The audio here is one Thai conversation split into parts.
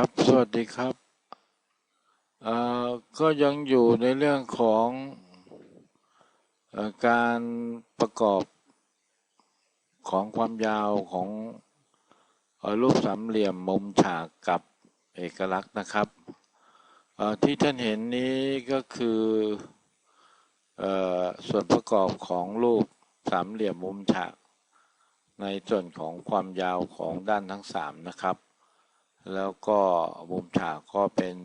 ครับ สวัสดีครับอ่อก็ยังอยู่ในเรื่องของอการประกอบของความยาวของรูปสามเหลี่ยมมุมฉากกับเอกลักษณ์นะครับอ่อที่ท่านเห็นนี้ก็คืออ่อส่วนประกอบของรูปสามเหลี่ยมมุมฉาก ในส่วนของความยาวของด้านทั้งสามนะครับ แล้วก็มุมฉากก็เป็น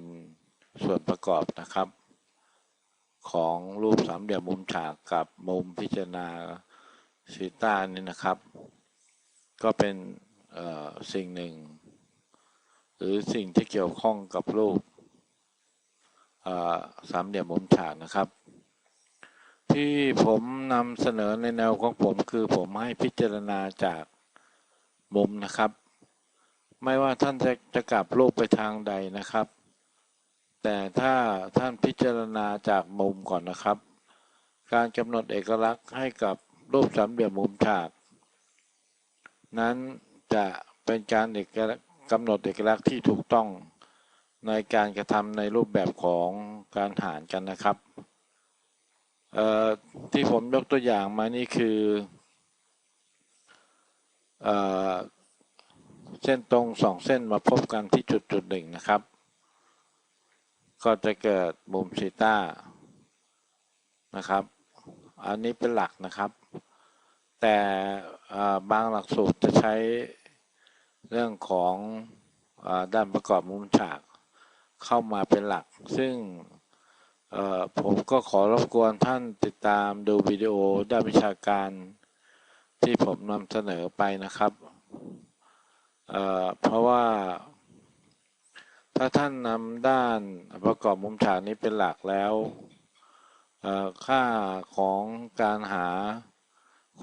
ส่วนประกอบนะครับ ของรูปสามเหลี่ยมมุมฉากกับมุมพิจารณาซีต้านี่นะครับ ก็เป็นสิ่งหนึ่ง หรือสิ่งที่เกี่ยวข้องกับรูปสามเหลี่ยมมุมฉากนะครับ ที่ผมนำเสนอในแนวของผมคือผมให้พิจารณาจากมุมนะครับ ไม่ว่าท่านจะจะกลับรูปไปทางใดนะครับ แต่ถ้าท่านพิจารณาจากมุมก่อนนะครับ การกำหนดเอกลักษณ์ให้กับรูปสามเหลี่ยมมุมฉาก นั้นจะเป็นการเอกกำหนดเอกลักษณ์ที่ถูกต้องในการกระทำในรูปแบบของการหารกันนะครับที่ผมยกตัวอย่างมานี่คืออ เส้นตรงสองเส้นมาพบกันที่จุดจุดหนึ่งนะครับ ก็จะเกิดมุมซีต้านะครับ อันนี้เป็นหลักนะครับ แต่บางหลักสูตรจะใช้เรื่องของอด้านประกอบมุมฉากเข้ามาเป็นหลัก ซึ่งผมก็ขอรบกวนท่านติดตามดูวิดีโอด้านวิชาการที่ผมนำเสนอไปนะครับ เพราะว่า ถ้าท่านนำด้านประกอบมุมฉากนี้เป็นหลักแล้วค่าของการหา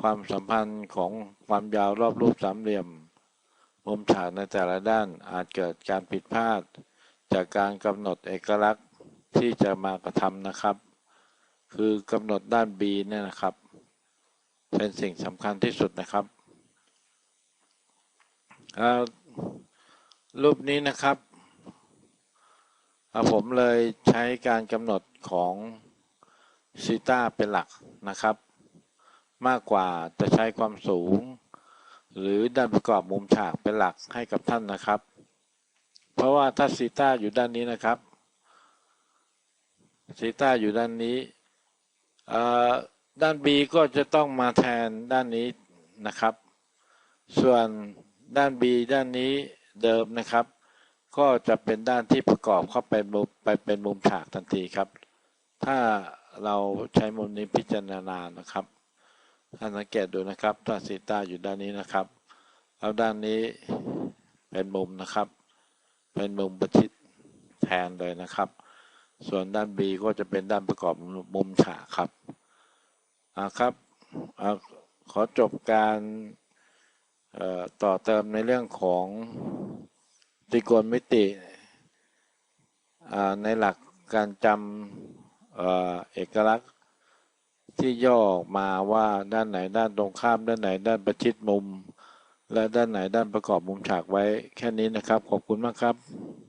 ความสัมพันธ์ของความยาวรอบรูปสามเหลี่ยม มุมฉากในแต่ละด้านอาจเกิดการผิดพลาด จากการกำหนดเอกลักษณ์ที่จะมากระทำนะครับ คือกำหนดด้าน B เนี่ยนะครับ เป็นสิ่งสำคัญที่สุดนะครับ รูปนี้นะครับผมเลยใช้การกำหนดของซีตาเป็นหลักนะครับ มากกว่าจะใช้ความสูง หรือด้านประกอบมุมฉากเป็นหลักให้กับท่านนะครับ เพราะว่าถ้าซีตาอยู่ด้านนี้นะครับซีตาอยู่ด้านนี้ด้าน B ก็จะต้องมาแทนด้านนี้นะครับ ส่วน ด้าน B ด้านนี้เดิมนะครับ ก็จะเป็นด้านที่ประกอบเข้าไปไปเป็นมุมฉากทันทีครับ ถ้าเราใช้มุมนี้พิจารณานะครับท่านสังเกตดูนะครับถ้าซีตาอยู่ด้านนี้นะครับ แล้วด้านนี้เป็นมุมนะครับ เป็นมุมประชิดแทนเลยนะครับ ส่วนด้าน B ก็จะเป็นด้านประกอบมุมฉากครับอ่าครับอขอจบการ ต่อเติมในเรื่องของตรีโกณมิติในหลักการจำเอ่อเอกลักษณ์ที่ย่อออกมาว่าด้านไหนด้านตรงข้ามด้านไหนด้านประชิดมุม และด้านไหนด้านประกอบมุมฉากไว้แค่นี้นะครับ ขอบคุณมากครับ